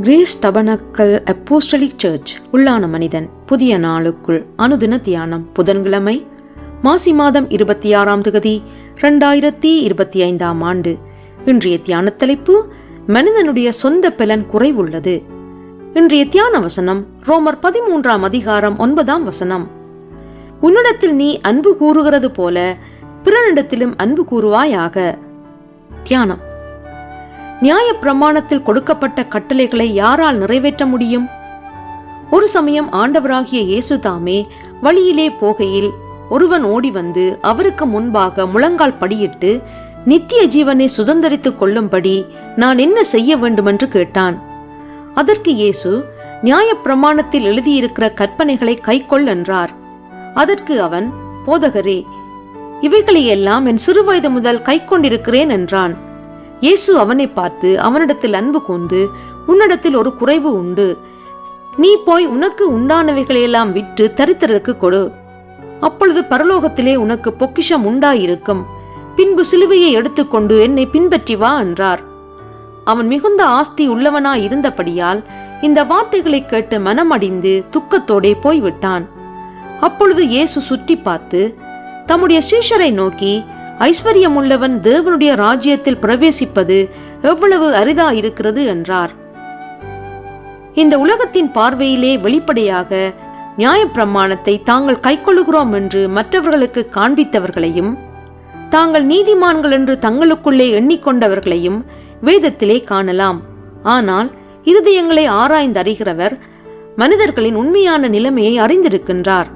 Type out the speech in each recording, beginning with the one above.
Grace tabernacle apostolic search உள்ளான மனிதன் புதிய நாளுக்குள் அனுதின தியானம் புதன்கிழமை மாசி மாதம் இருபத்தி ஆறாம் தொகுதி ரெண்டாயிரத்தி இருபத்தி ஐந்தாம் ஆண்டு. இன்றைய தியான தலைப்பு மனிதனுடைய சொந்த பலன் குறைவுள்ளது. இன்றைய தியான வசனம் ரோமர் பதிமூன்றாம் அதிகாரம் ஒன்பதாம் வசனம். உன்னிடத்தில் நீ அன்பு கூறுகிறது போல பிறனிடத்திலும் அன்பு கூறுவாயாக. தியானம். நியாய பிரமாணத்தில் கொடுக்கப்பட்ட கட்டளைகளை யாரால் நிறைவேற்ற முடியும்? ஒரு சமயம் ஆண்டவராகிய இயேசு தாமே வழியிலே போகையில் ஒருவன் ஓடி வந்து அவருக்கு முன்பாக முழங்கால் படியிட்டு நித்திய ஜீவனை சுதந்தரித்துக் கொள்ளும்படி நான் என்ன செய்ய வேண்டுமென்று கேட்டான். அதற்கு இயேசு நியாய பிரமாணத்தில் எழுதியிருக்கிற கற்பனைகளை கைக்கொள் என்றார். அதற்கு அவன் போதகரே இவைகளையெல்லாம் என் சிறுவயது முதல் கைக்கொண்டிருக்கிறேன் என்றான். இயேசு அவனை பார்த்து அவனிடத்தில் அன்பு கொண்டு உன்னிடத்தில் ஒரு குறைவு உண்டு. நீ போய் உனக்கு உண்டானவைகளையெல்லாம் விற்று தரித்திரருக்கு கொடு. அப்பொழுது பரலோகத்திலே உனக்கு பொக்கிஷம் உண்டாயிருக்கும். பின்பு சிலுவையை எடுத்துக்கொண்டு என்னை பின்பற்றி வா என்றார். அவன் மிகுந்த ஆஸ்தி உள்ளவனாய் இருந்தபடியால் இந்த வார்த்தைகளை கேட்டு மனமடிந்து துக்கத்தோடே போய்விட்டான். அப்பொழுது இயேசு சுற்றி பார்த்து தம்முடைய சீஷரை நோக்கி ஐஸ்வர்யமுள்ளவன் தேவனுடைய ராஜ்யத்தில் பிரவேசிப்பது எவ்வளவு அரிதா இருக்கிறது என்றார். இந்த உலகத்தின் பார்வையிலே வெளிப்படையாக நியாயப்பிரமாணத்தை தாங்கள் கைக்கொள்ளுகிறோம் என்று மற்றவர்களுக்கு காண்பித்தவர்களையும் தாங்கள் நீதிமான்கள் என்று தங்களுக்குள்ளே எண்ணிக்கொண்டவர்களையும் வேதத்திலே காணலாம். ஆனால் இருதயங்களை ஆராய்ந்தறிகிறவர் மனிதர்களின் உண்மையான நிலைமையை அறிந்திருக்கின்றார்.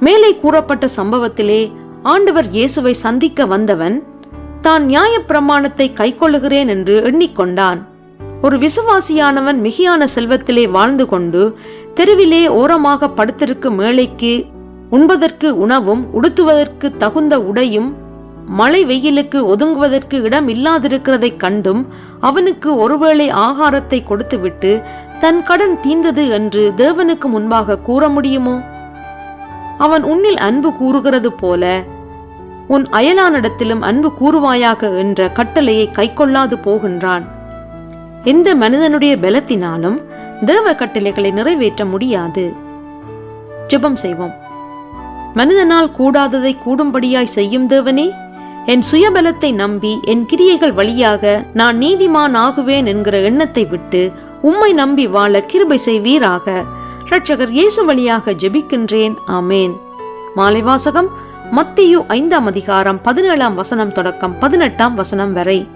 மேலே கூறப்பட்ட சம்பவத்திலே ஆண்டவர் இயேசுவை சந்திக்க வந்தவன் தான் நியாயப்பிரமாணத்தை கைக்கொள்ளுகிறேன் என்று எண்ணிக்கொண்டான். ஒரு விசுவாசியானவன் மிகையான செல்வத்திலே வாழ்ந்து கொண்டு தெருவிலே ஓரமாக படுத்திருக்கும் மேளைக்கு உண்பதற்கு உணவும் உடுத்துவதற்கு தகுந்த உடையும் மழை வெயிலுக்கு ஒதுங்குவதற்கு இடம் இல்லாதிருக்கிறதைக் கண்டும் அவனுக்கு ஒருவேளை ஆகாரத்தை கொடுத்துவிட்டு தன் கடன் தீந்தது என்று தேவனுக்கு முன்பாக கூற முடியுமோ? அவன் உன்னில் அன்பு கூறுகிறது போல உன் அயலானிடத்திலும் அன்பு கூறுவாயாக என்ற கட்டளையை கைக்கொள்ளாது போகின்றான். எந்த மனிதனுடைய பலத்தினாலும் தேவ கட்டளைகளை நிறைவேற்ற முடியாது. ஜெபம் செய்வோம். மனிதனால் கூடாததை கூடும்படியாய் செய்யும் தேவனே என் சுயபலத்தை நம்பி என் கிரியைகள் வழியாக நான் நீதிமான் ஆகுவேன் என்கிற எண்ணத்தை விட்டு உம்மை நம்பி வாழ கிருபை செய்வீராக. இரட்சகர் இயேசு வழியாக ஜெபிக்கின்றேன். ஆமேன். மாலை வாசகம் மத்தியு ஐந்தாம் அதிகாரம் பதினேழாம் வசனம் தொடக்கம் பதினெட்டாம் வசனம் வரை.